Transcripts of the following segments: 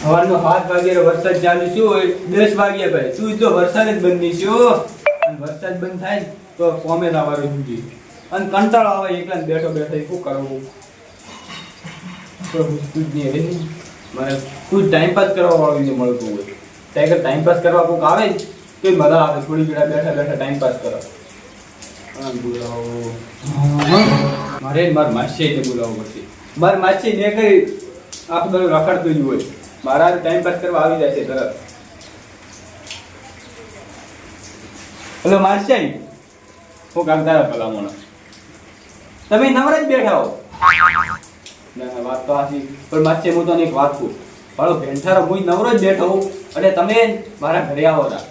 સવારમાં સાત વાગે વરસાદ ચાલુ શું હોય, દસ વાગ્યા ભાઈ શું તો વરસાદ જ બંધ નહીં છે અને વરસાદ બંધ થાય તો કોમે લાવવાનું સુધી અને કંટાળો આવે એકલા બેઠો બેઠો, શું કરવું? તો પૂછતું જ નહીં. મને કોઈ ટાઈમ પાસ કરવા વાળું નહીં મળતું હોય. ત્યાં આગળ ટાઈમ પાસ કરવા કોઈક આવે તો મજા આવે. થોડી ઘણા બેઠા બેઠા ટાઈમ પાસ કરો મારે મારા માસીને બોલાવવું પડશે મારા માસી ને કઈ આપણે બધું રખડતું જ હોય. મારા ટાઈમ પાસ કરવા આવી જાય છે તરત. હેલો માસી હું કામ તારા ભલામણ? તમે નવરા જ બેઠા હો. ના ના, વાત તો આથી પણ માસી હું તને એક વાત કહું. મારો ભેંસારો હું નવરો જ બેઠો હોઉં અને તમે મારા ઘરે આવો તા.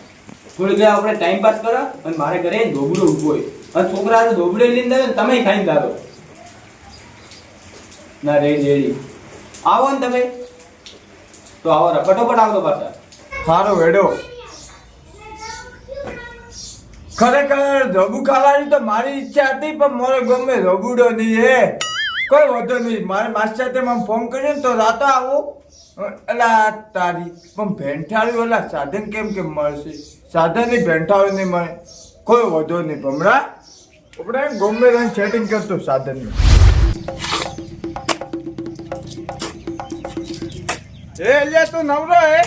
થોડીક આપણે ટાઈમ પાસ કરો અને મારે ઘરે ધોબડું ઊભું હોય. અને છોકરા ધોબડો લઈને ને તમે ખાઈને ધારો ના રે રેડી. આવો ને તમે. તો આવો ફટોફટ આવતો પાછા. હારો વેડો. ખરેખર રઘુ ખાવાની તો મારી ઈચ્છા હતી, પણ મારો ગમે રઘુડો નહીં હે. કોઈ વાંધો નહીં, મારે માસ્ટર સાથે મને ફોન કર્યો ને તો રાતો આવું. એલા તારી, પણ ભેંઠાળી ઓલા સાધન કેમ કેમ મળશે? સાધન નહીં ભેંઠાળી નહીં મળે. કોઈ વાંધો નહીં ભમરા. આપણે ગમે રન સેટિંગ કરતો સાધન એ લ્યા તું નવરો હે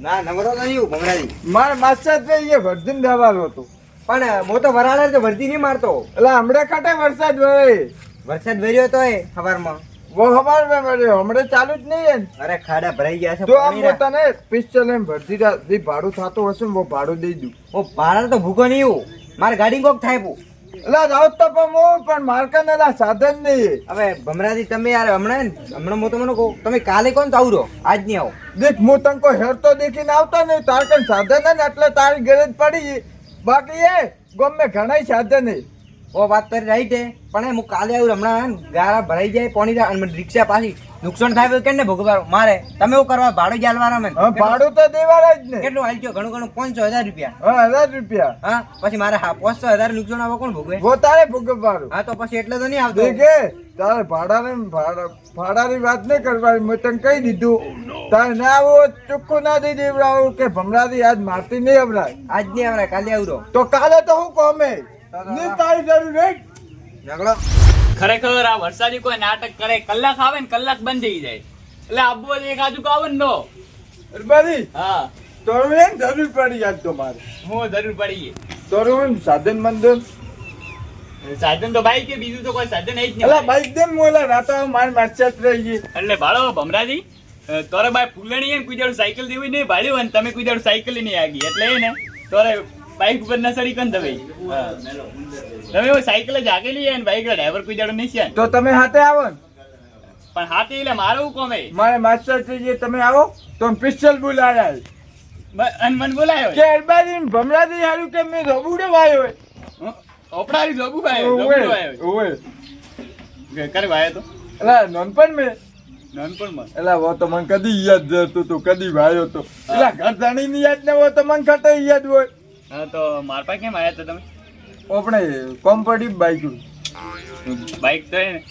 ના નવરો નહીં હું ભમરાજી. મારે માસ્ટર તે એ વર્ધન દેવાનું હતું. પણ હું તો વરાળા તો નહીં મારતો. એટલે હમણાં ખાતે વરસાદ વરે વરસાદ વર્યો તો એ સવારમાં વો હવાર મેં મળ્યો હમણાં ચાલુ જ નહીં અરે ખાડા ભરાઈ ગયા છે તો આમ તને પિસ્તલ એમ ભરતી રા- ભાડું થતું હશે ને ભાડું દઈ દઉં. ભાડા તો ભૂખો નહીં હું મારે ગાડી કોક થાય હું એટલે તો પણ પણ માર્કન એલા સાધન નહીં. હવે ભમરાજી તમે યાર હમણાં હમણાં હું તમને કહું તમે કાલે કોણ તો આવરો આજ નહીં આવો. દેખ હું તને કોઈ હેરતો દેખીને આવતો નહીં. તાર કઈ સાધન ને એટલે તારી ગરજ પડી. બાકી એ ગમે ઘણા સાધન નહીં ઓ વાત કરી રાઈટ હે પણ હું કાલે આવું હમણાં ગારા ભરાઈ જાય પોણી જાય અને રિક્ષા પાછી નુકસાન થાય કેમ ને ભોગવારો મારે. તમે એવું કરવા ભાડું જાલવાના મેં ભાડું તો દેવાના જ ને. કેટલું હાલજો ઘણું ઘણું પાંચસો હજાર રૂપિયા. હા હજાર રૂપિયા. હા પછી મારે હા પાંચસો હજાર નુકસાન આવો કોણ ભોગવે? વો તારે ભોગવવાનું. હા તો પછી એટલે તો નહીં આવતો. કે તારે ભાડાને ભાડા ભાડાની વાત નહીં કરવાની. મેં તને કહી દીધું. તારે ના આવો ચોખ્ખું ના દઈ દેવડાવું કે ભમરાથી આજ મારતી નહીં હમણાં આજ નહીં હમણાં કાલે આવડો તો કાલે તો હું કોમે? નહીં તારી જરૂર નહીં ઝઘડો. ખરેખર આ વરસાદી કોઈ નાટક કરે કલાક આવે ને કલાક બંધ થઈ જાય. એટલે આબુ એક આજુ કાવે ને. નો બધી હા. તો એમ જરૂર પડી આજ તમારે હું જરૂર પડી ગઈ તો સાધન મંદન સાધન તો બાઈક કે બીજું તો કોઈ સાધન જ નહીં. બાઈક દેમ મોલા રાતા માર મારચાત રહી ગઈ. એટલે ભાડો ભમરાજી તોરે બાય ફૂલણી ને કોઈ દાડો સાયકલ દેવી નહીં ભાડ્યું અને તમે કોઈ દાડો સાયકલ નહીં આગી. એટલે ને તોરે બાઈક ઉપર ના સડી કન તમે? હા. તમે એવું સાયકલ જ આગેલી હે ને ડ્રાઈવર કોઈ જાડો નહીં છે તો તમે હાથે આવો પણ હાથે એટલે મારું કોમે? મારે માસ્ટર જે તમે આવો તો પિસ્તલ બોલાયા અન મન બોલાયો કે અરબાજી ભમરાથી હારું કે મેં રબુડે વાયો હોય? ઓપડારી રબુ ભાઈ જોબુ વાયો ઓવે. કરે ભાઈ તો. એલા નોનપણ મેં. નાનપણમાં એલા તો મને કદી યાદ જતો તો કદી ભાયો તો. એલા ઘર જાણી ની યાદ ને વો તો મને ખટે યાદ હોય. હા તો માર પાસે કેમ આવ્યા હતા તમે? આપણે કોમ પડી બાઈક બાઈક તો ને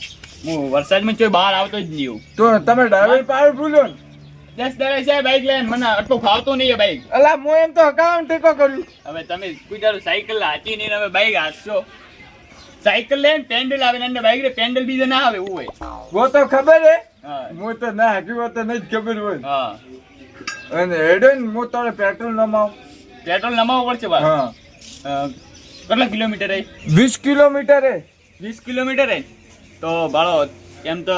હું વરસાદમાં ચોય બહાર આવતો જ નહીં તો તમે ડ્રાઈવર પાર ભૂલો ને? દસ દરે છે બાઈક લઈને મને આટલું ખાવતો નહીં બાઈક અલા હું એમ તો હકામ ટેકો કર્યું હવે તમે કોઈ દાડો સાયકલ હાથી નહીં ને હવે બાઈક હાથશો સાયકલ લઈને પેન્ડલ આવે ને બાઈક રે પેન્ડલ બીજે ના આવે એવું હોય. વો તો ખબર હે? હા. હું તો ના હાકી વો તો નહીં ખબર હોય. હા. અને હેડો ને હું તો પેટ્રોલ નમાવ. પેટ્રોલ નમાવવું પડશે બા હા. કેટલા કિલોમીટર એ? વીસ કિલોમીટર એ. વીસ કિલોમીટર એ? તો બાળો એમ તો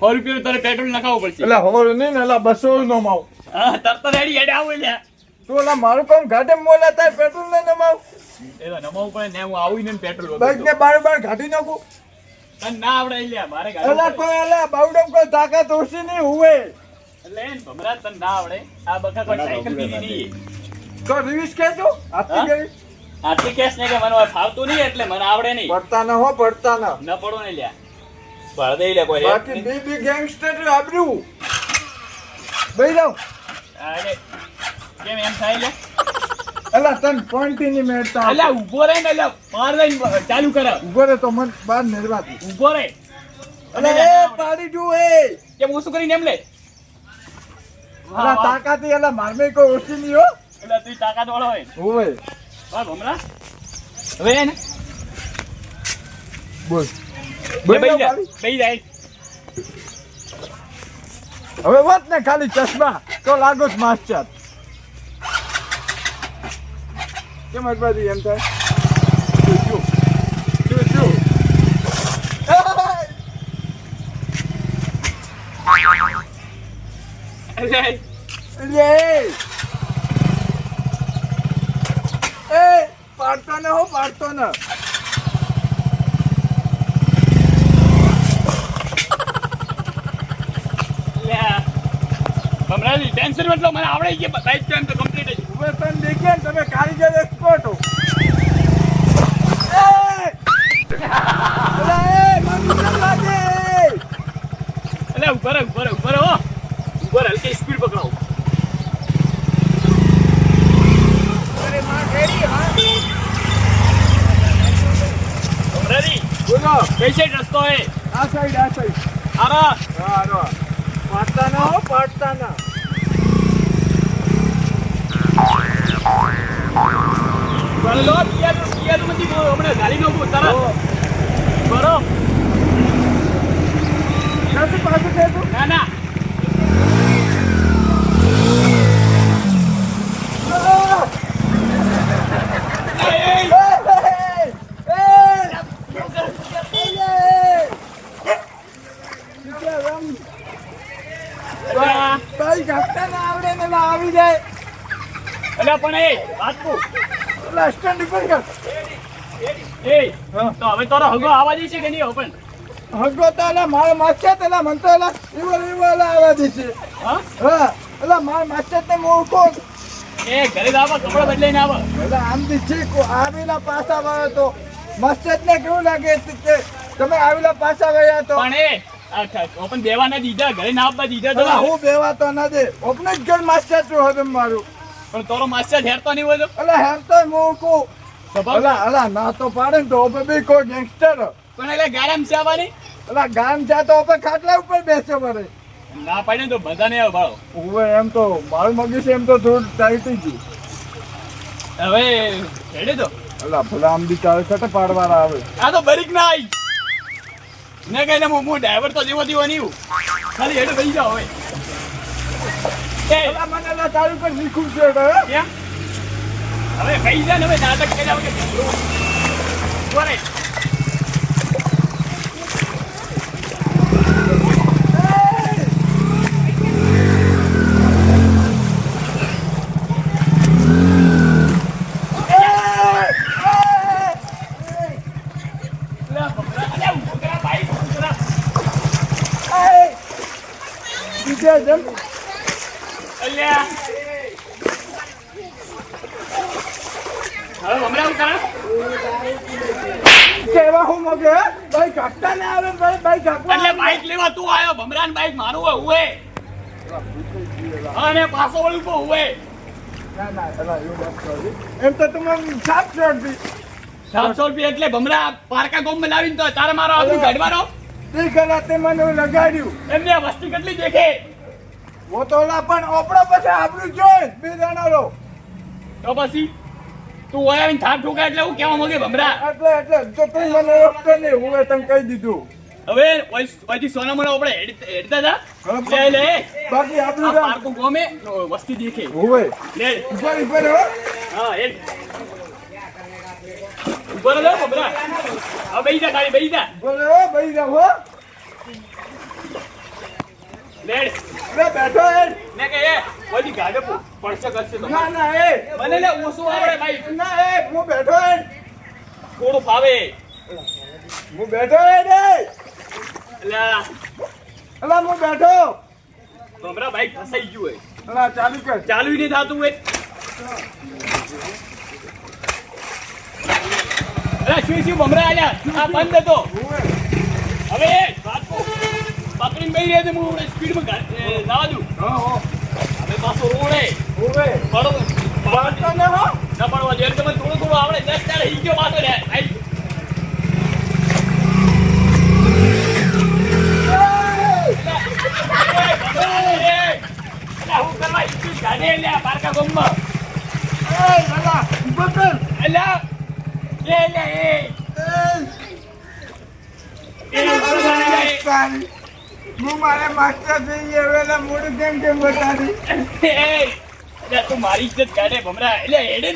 સો રૂપિયા તારે પેટ્રોલ નખાવવું પડશે. એટલે હોર નહીં ને એટલે બસો નમાવ. હા તરત રેડી હેડે આવું લ્યા તો ઓલા મારું કામ ઘાટે મોલા થાય પેટ્રોલ ના નમાવ. એવા નમાવું પડે ને હું આવું ને પેટ્રોલ બસ ને બાર બાર ઘાટી નાખું. તને ના આવડે લ્યા મારે ગાડી કોઈ એટલે બાવડમ કોઈ તાકાત ઓછી નહીં હોવે. એટલે ભમરા તને ના આવડે. આ બખા કોઈ સાયકલ બીજી નહીં. તો રિવિશ કેજો આટલી ગઈ. આટલી કેસ ને કે મને ફાવતું નહીં એટલે મને આવડે નહીં. પડતા ન હો પડતા ન. ન પડો ને લ્યા. ભળ દઈ લે કોઈ બાકી બી બી ગેંગસ્ટર આબરું. બેઈ જાવ આ કેમ એમ થાય લે અલા તન પોઈન્ટની મેળતા. અલા ઊભો રહે ને અલા. માર દઈને ચાલુ કર. ઊભો રે તો મન બાર નિર્વાત ઊભો રહે. અલા એ પાડી જો એ. કેમ હું શું કરીને એમ લે? અલા તાકાતી અલા મારમે કોઈ ઓછી નહીં હો. એટલે તું તાકાત વાળો હોય. ઓવે બસ ભમરા? હવે ને? બોલ. બે જા ખાલી. બેહી હવે વાત ને ખાલી ચશ્મા. તો લાગો જ માસ્ટર કેમ અજબાજી એમ થાય? Yay! શું? શું, શું? એટલે એટલે એ! એ પાડતો ને હો પાડતો ને. ભમરાજી ટેન્શન મતલબ મને આવડે છે બાઈક તો તો કમ્પ્લીટ હવે તમે દેખ્યા ને તમે કારીગર એક્સપર્ટ હો? એટલે ઉપર ઉપર ઉપર હો. ઉપર હલકી સ્પીડ પકડાવો અરે, માં કેરી, હા? ભમરાજી બોલો. કઈ સાઈડ રસ્તો હે આ સાઈડ આ સાઈડ આરા આરો પાટતા ના હો પાટતા ના ભલો પિયાનું પિયાનું મતી હમણે ગાડી નો તરત બરો. નથી પાછું કહેતું ના ના. એ, એ, આ, ભાઈ ઘટતા ના આવી જાય. એટલે પણ એ વાતકુ કહું. સ્ટેન્ડ ઉપર કર. એ તો હવે તારો હગો આવા જશે કે નહીં ઓપન? હગો તો એલા મારો માસ્ટર તેલા મને તો એલા એવો એલા આવવા દેશે હા? હા એલા માર માસ્ટર ને મોકો એ ઘરે આવા કપડા બદલાઈને આવો. એલા છે કો આવેલા પાછા વાળો તો. મસ્જિદ ને કેવું લાગે છે કે તમે આવેલા પાછા ગયા તો? પણ એ ઓપન દેવા ના દીધા ઘરે ના આપવા દીધા તો. હું બેવા તો ના દે. ઓપને જ ઘર માસ્ટર છું હવે મારું. પણ તારો માસ્ટર હેરતો નહીં હોય તો? એલા તો એલા એલા ના તો પાડે ને તો ઓપે બી કોઈ ગેંગસ્ટર પણ એટલે ગારામ ચાવાની? અલા ગામ ચા તો ઓપે ખાટલા ઉપર બેસે મારે. ના પાડે તો બધાને આવે ભાળો હવે એમ તો મારું મગજ એમ તો થોડું ટાઈટ ગયું. હવે હેડે તો. અલા ભલા આમ બી ચાલે છે પાડવાના આવે. આ તો બરીક ના આવી ને કઈ ને હું ડ્રાઈવર તો જેવો તેવો નહીં ખાલી હેડે થઈ જાઓ હવે. મને તારું પર શીખવું છે હવે કઈ જાય ને હવે નાટક કર્યા વગર. બોલે અલ્યા ભમરા, અલ્યા ઊભો કરા, બાઈક ઊભું કરા. એ! બીજે જેમ અલ્યા હવે ભમરા હું કરા કેવા હું મગે હે? ભાઈ ઘટતા ને આવે ભાઈ ભાઈ ઘટવા એટલે બાઈક લેવા તું બાઈક મારું હોય ઉવે. અને પાછો વળું તો ઉવે. એમ તો તમે સાત રૂપિયા. સાતસો રૂપિયા એટલે ભમરા પારકા ગોમ લાવીને તો તારે મારો આબરૂ કાઢવાનો તે મને એવું લગાડ્યું. એમને વસ્તી કેટલી દેખે? વો તો લા પણ ઓપડો પછી આપણું જોઈ બે જણાનો તો પછી તું ઓય આવીને થાક ઠોકા એટલે હું કેવા માંગે ભમરા? એટલે એટલે તો તું મને રોકતો નહીં હું તને કહી દીધું. હવે ઓયથી સોના મને આપણે હેડ- હેડતા હતા લે લે. બાકી આ આપણું કામ. પારકો ગોમે વસ્તી દેખે. હોવે લે. ઉપર ઉપર હો. હા હેડ. ઉપર લે બબરા. હવે બેઈ જા ગાડી બેઈ જા. બોલે ભાઈ જાવ હો. લેડ લે બેઠો હે ને કે એ ઓયથી ગાડે પડશે કરશે તો. ના ના એ મને લે ઓસો આવડે ભાઈ. ના એ હું બેઠો હે થોડું ફાવે. હું બેઠો હે ને એટલે અલા. હું બેઠો. ભમરા બાઈક ફસાઈ ગયું હોય. અલા ચાલુ કર. ચાલુ નહીં થતું હોય. અલા શું શું ભમરા આલ્યા? આ બંધ હતો. હવે. પકડીને બેસી રહે હું સ્પીડમાં જવા દઉં. હવે પાછો રોડે હોવે પડો. વાંચતો ને હો. ના પડવા દે. તમે થોડું થોડું આવડે. દસ ચાર ગયો પાછો રે. આઈ એ, ભમરા, એ, એ, હું કરે પારકા ગોમમાં એ કર અલ્યા લે એ હું મારે માસ્ટર થઈ ગયો હવે મોડું કેમ કેમ બતાવી તું મારી ઇજ્જત કાઢે ભમરા એટલે એડે.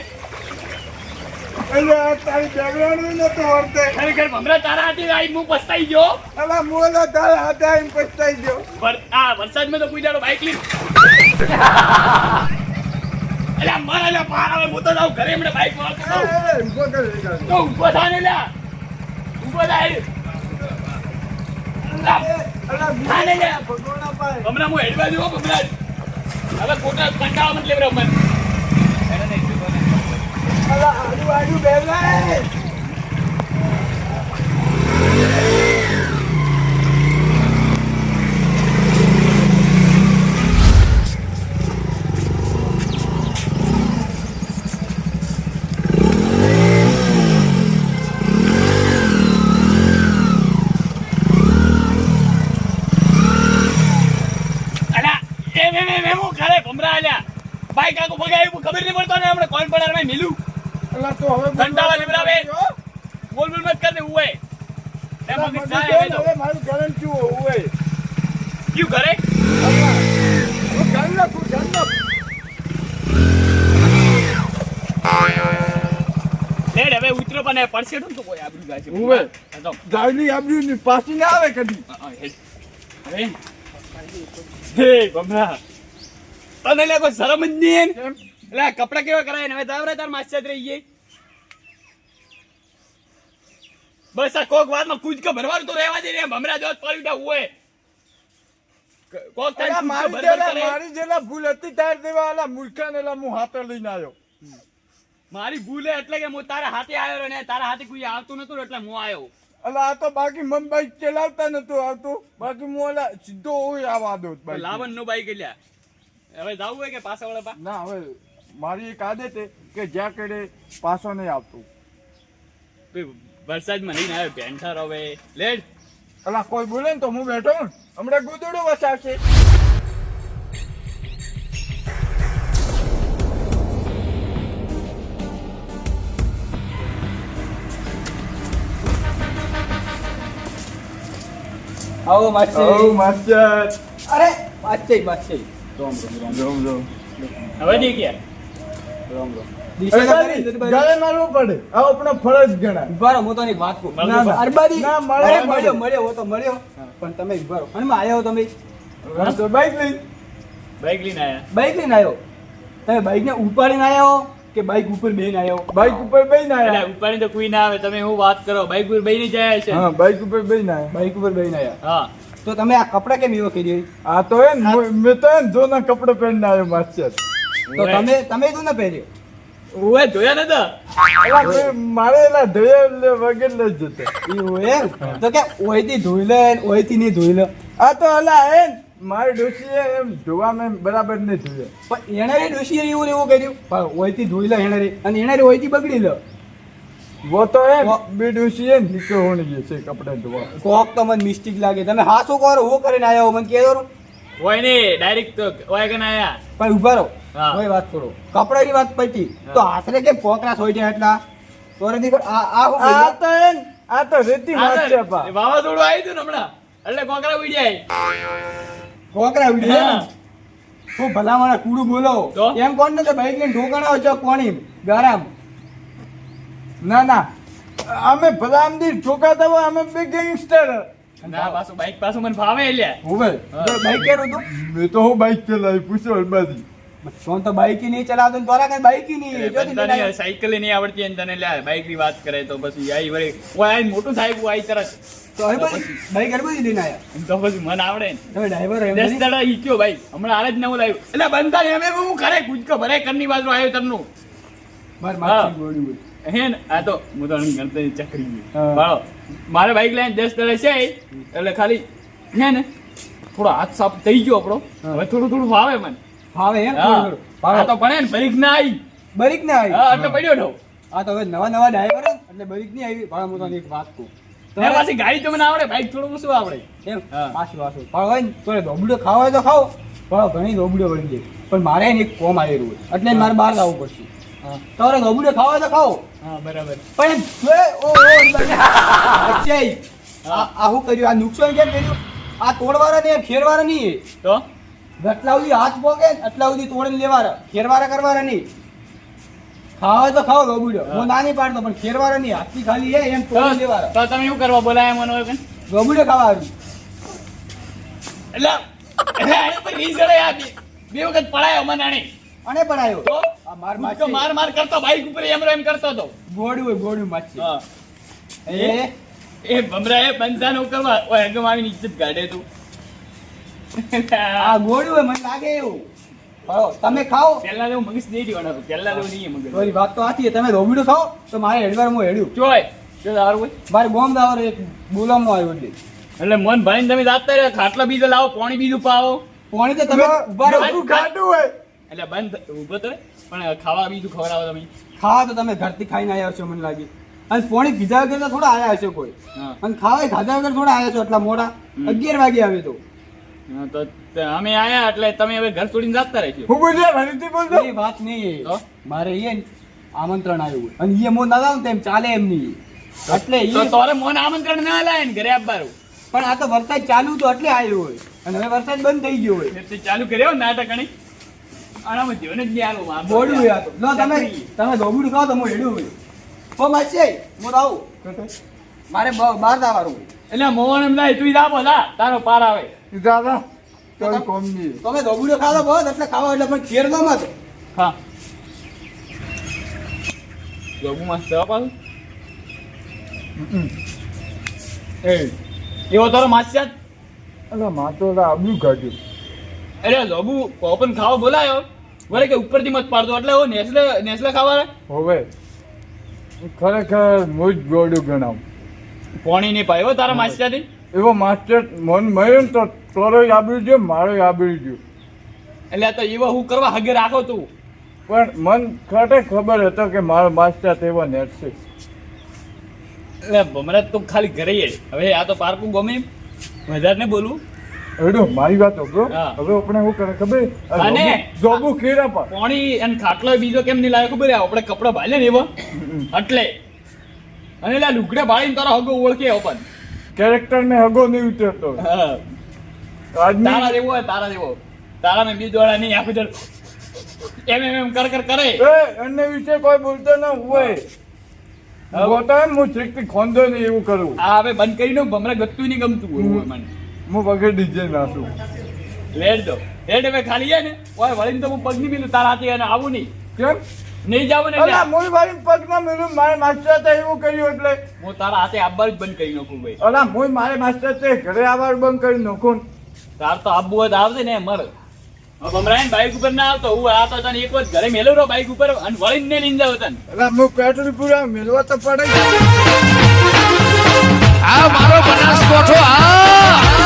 અલ્યા તારી બેકગ્રાઉન્ડ નતો વર્તે. ખરેખર ભમરા તારા હાથે આઈ હું પસ્તાઈ ગયો. અલા મોલો તારા હાથે આવીને પછતાઈ ગયો. પર આ વરસાદમાં તો કોઈ દાડો બાઈક લઈ અલ્યા મારા લે પાર આવે હું તો જાઉં ઘરે હમણાં બાઈક વાળતો કર તો ઊભો થા ને લ્યા. ઊભો થાય હમણાં હું હેડવા જેવો ભમરા હવે ખોટા કંટાળા મત લેવડાવ મને. આડું આજુ બેલાય અલ્યા એમ એમ એમ એમ હું ઘરે ભમરા અલ્યા બાઈક આખું ભગાવ્યું ખબર નહીં પડતો ને હમણાં કોણ પડાર મેં મિલું અલા તો હવે કંટાળા લેવડાવે. હો. બોલ બોલ મત કરને ઉએ તે અલા, મગજ મને ના કહે આવે ને તો હવે મારું કરંટ શું હોય ક્યું કરે અલા, હું ઘર નાખું, ઘર નાખું. લેડ હવે ઉતરો તો કોઈ આબરૂ ગાશે ઉવે. ગાયની આબરૂ ની પાછી ના આવે કદી. હા, હા, બમરા તને લે કોઈ શરમ જ નહીં એટલે કપડાં કેવા કરાય ને? હવે તાવરે તાર માસ્ટર રહી ગઈ. બસ આ કોક વાતમાં કૂદકો ભરવાનું તો રહેવા દે રે. ભમરા જોત પડી ઉઠા હોય કોક તાર મારી જેલા ભૂલ હતી તાર દેવા અલા મૂર્ખાને હું હાથે લઈને આવ્યો. મારી ભૂલે એટલે કે હું તારા હાથે આવ્યો ને તારા હાથે કોઈ આવતું નતું એટલે હું આવ્યો. અલા આ તો બાકી મમ બાઈક ચલાવતા નતું આવતું. બાકી હું ઓલા સીધો હોય આવા દો લાવણ નો બાઈક લ્યા હવે જાવું હોય કે પાછા વાળા પા ના હવે મારી એક આદત છે કે જ્યાં કરે પાછો નહીં આવતું. વરસાદમાં નહીં આવે ભેંઠા હવે. લેડ. અલા કોઈ બોલે ને તો હું બેઠો હમણાં ગુદડું વસાવશે મળ્યો હો આવો મળ્યો અરે તમે ઊભા રોમ રોમ રોમ રોમ. હવે દી તો રોમ રોમ. બાઈક લઈને આયા. બાઈક લઈને આવ્યો તમે બાઈક ને ઉપાડીને આવ્યા કે બાઈક ઉપર બેન આવ્યો બાઈક ઉપર બેન આવ્યા ઉપર તો કોઈ ના આવે તમે હું વાત કરો? બાઈક ઉપર બેન જાય છે? હા બાઈક ઉપર બેન આવ્યા બાઈક ઉપર બેન આવ્યા હા. તો તમે આ કપડા કેમ એવો કરી આ તો હે. ને, મુ- તો ને જોના કપડે પહેરીને આવ્યો માસ્ટર તો તમે તમે તો ના પહેર્યો? ઓએ જોયા નતા? મારે એલા ધોયા વગર લઈ જતો. એવું એમ? તો કે ઓયથી ધોઈ લે ને ઓયથી નહીં ધોઈ લે. આ તો અલા હે ને, મારે ડોશીએ એમ ધોવા મેં બરાબર નહીં ધોયો પણ એણે રે ડોશીએ એવું એવું કર્યું? પણ ઓયથી ધોઈ લે એણે રે અને એણે રે ઓયથી બગડી લો? વો તો એ બે ડોશીએ નીચે હોણી ગઈ છે કપડા ધોવા. કોક તો મને મિસ્ટેક લાગે. તમે હા શું કરો હું કરીને આવ્યો મને કહેતો હોય ને ડાયરેક્ટ હોય કે ના આયા? પણ ઊભા રહો. કોઈ વાત કરો. કપડાની વાત પતી તો આશરે કેમ પોકરા સોઈ જાય એટલા તોરે દીકર આ આ આ તો આ તો રેતી વાત છે બા વાવાઝોડું આવી હતું હમણાં. એટલે કોકરા ઉડી જાય. કોકરા ઉડી હા. હું ભલા મારા કુડું બોલો? એમ કોણ ને બાઈક લઈને ઢોકણા હોય છો કોણી ગરમ. ના ના. અમે ભલામદી ઠોકાતા હોય અમે બે ગેંગસ્ટર ના પાછું બાઈક પાછું મને ભાવે લ્યા હવે. તો બાઈક કેરું હતું મેં તો હું બાઈક ચલાવી પૂછો અલબાજી તો તો બાઈક નહીં ચલાવતો ને તોરા કઈ બાઈક નહીં. સાયકલ નહીં આવડતી અને તને લે બાઈકની વાત કરે તો પછી આઈ વળી ઓય મોટું થાય હું આઈ તરત તો હવે બધી બાઈક લઈને આયા. તો પછી મને આવડે ને. તમે ડ્રાઈવર એમ દસ દાડા ઈ ભાઈ? હમણાં હાલ જ નવું લાવ્યું એટલે બંધ એમ હું કરે કૂદકો ભરાય કરની બાજુ આવ્યો તમનું. માર હા. માસી હે ને? આ તો હું તો ગણતરી ચકરી ગયું. મારે બાઈક લઈને દસ દાડા છે એટલે ખાલી હે ને? થોડો હાથ સાફ થઈ ગયો આપણો. હવે થોડું થોડું ફાવે મને. ફાવે એમ? હા. થોડું થોડું. તો. પડે ને બરીક ના આવી. બરીક ના આવી? હા એટલે પડ્યો ઢો આ તો હવે નવા નવા ડ્રાઈવર એટલે બરીક નહીં આવી. પણ હું તને એક વાત કહું. ને પાછી ગાડી તો મને આવડે બાઈક થોડું શું આવડે. એમ? પાછું પાછું. પણ હોય ને તો ધોબડો ખાવ હોય તો ખાવ પણ ઘણી રોબડીઓ વળી જાય. પણ મારે એક કોમ આવેલું હોય. એટલે મારે બહાર આવવું પડશે. તમારે ગોબડો ખાવા તો ખાઓ. હા બરાબર. પણ ઓ, ઓ, આ હું કર્યું? આ નુકસાન કેમ કર્યું? આ તોડવાળા નહીં ફેરવાળા નહીં તો? જેટલા સુધી હાથ પોકે ને એટલા સુધી તોડીને લેવાના. ફેરવાળા કરવાના નહીં. ખાવા તો ખાઓ રોબડીઓ હું નાની પાડતો પણ ફેરવાળા નહીં હાથથી ખાલી હે એમ તોડીને તો તમે શું કરવા બોલાયા મને કન? ખાવા આવ્યું એટલે આને રીઝળે બે. વખત પડાયો મને આણે. અને પણ આવ્યો તો? આ માર તો માર માર કરતો બાઈક ઉપર એમ એમ કરતો તો. ગોળ્યું હોય ગોળ્યું માછી હા. એ? એ? ભમરાએ બંધાનો કરવા ઓય આગમ આવીને ઇજ્જત કાઢે તું. આ હોય મને લાગે એવું. તમે ખાઓ. પહેલા તો હું મગજ દઈ દેવાનો પહેલા તો નહીં મગજ. વાત તો સાચી તમે રોબડીઓ ખાઓ તો મારે હેડવાર હું હેડ્યું. જોય જો તારું હોય? મારે બોમ્બ દાવાનો એક બોલામનો આવ્યો એટલે એટલે મન ભાઈને તમે જાતા રહ્યા ખાટલા બીજો લાવો પાણી બીજું પાવો પાણી તો તમે ઊભા રહો. ખાટું હોય. એટલે બંધ ઊભો તો પણ ખાવા બીજું ખવડાવો તમે. ખાવા તો તમે ઘરથી ખાઈને આવ્યા છો મને લાગે. અને પોણી પીધા વગર થોડા આયા છો કોઈ. અને ખાવા ખાધા વગર થોડા આયા છો એટલા મોડા. અગિયાર વાગે આવે તો. તો અમે આયા એટલે તમે હવે ઘર છોડીને જતા રહેજો હું બોલ્યા ફરીથી બોલતો? એ વાત નહીં. તો? મારે એ આમંત્રણ આવ્યું અને એ મો ના લાવું તેમ ચાલે એમ નહીં. એટલે તો તારે મોન આમંત્રણ ના લાય ને ઘરે આપવાનું. પણ આ તો વરસાદ ચાલુ તો એટલે આવ્યો હોય. અને હવે વરસાદ બંધ થઈ ગયો હોય. તે ચાલુ કર્યો ને નાટક અણી આનામાં જીવન જ નહીં આલું બોડું યાર. તો તમે તમે ધોબડું કહો તો હું હેડું હોય. ઓ માસી હું આવું. મારે બહાર જવાનું એટલે મોહન એમ ના તું જા બોલા તારો પાર આવે. દાદા કોઈ કોમ નહીં. તમે દોબુડો ખાઓ બહુ એટલે ખાવા એટલે પણ ખેર ના મત હા. દોબુ મસ્ત હો પાછું? એ એવો તારો માસ્યાત અલા માતો આબલું કાઢ્યું અરે જોગુ કોપન ખાવા બોલાયો. વરે કે ઉપરથી મત પાડતો એટલે ઓ નેસલે નેસલે ખાવા રે હવે ખરેખર મોજ ગોડું ગણાવું. પોણી નહીં પાયો તારા માસ્યાથી એવો માસ્ટર મન મળ્યો તો તોરે આબરી ગયો મારો આબરી ગયો એટલે તો એવો હું કરવા હગે રાખો તું. પણ મન ખરે ખબર હતો કે મારો માસ્ટર તેવો નેટ છે. એટલે ભમરા તું ખાલી ઘરે હવે આ તો પાર્કું ગમે. વધારે ને બોલું. એડો મારી વાત સાંભળો. હા. હવે આપણે શું કરે ખબર? અને- જોબુ- કેરા પર પાણી. અને ખાટલો બીજો કેમ નહીં લાવ્યો ખબર આપણે કપડા ભાલે ને એવો. એટલે. અને લા લુગડા ભાળીને તારો હગો ઓળખે ઓપન. કેરેક્ટર ને હગો નહીં ઉતરતો તારા જેવો હોય તારા જેવો. તારા મેં બીજ વાળા નહીં આખું જળ એમ એમ એમ કર કર કરે. એમને એને વિશે કોઈ બોલતો ન હોય. એમ હું ખોંદો નહીં એવું કરું. આ હવે બંધ કરી દઉં ભમરા ગતું નહીં ગમતું હોય મને. હું વગર ડીજે નાખું. લેટ દો. લેટ હવે ખાલી જાય ને. ઓય વળીને તો હું પગ નહીં મિલું તારા હાથે અને આવું નહીં. કેમ? નહીં જાવ ને અલા એટલે મોઈ વાળી પગ ના મેલું મારે માસ્ટર તો એવું કર્યું એટલે. હું તારા હાથે આવવાનું જ બંધ કરી નાખું ભાઈ. અલા મોઈ મારે માસ્ટર છે ઘરે આવવાનું બંધ કરી નાખું. તાર તો આબુ જ આવશે ને મર. બમરાયન બાઈક ઉપર ના આવતો હું આ તો તને એક વખત ઘરે મેલો રહો બાઈક ઉપર અને વળીને ને લઈને જાવ તને. અલા હું પેટ્રોલ પૂરા મેલવા તો પડે. આ મારો બનાસકોઠો આ!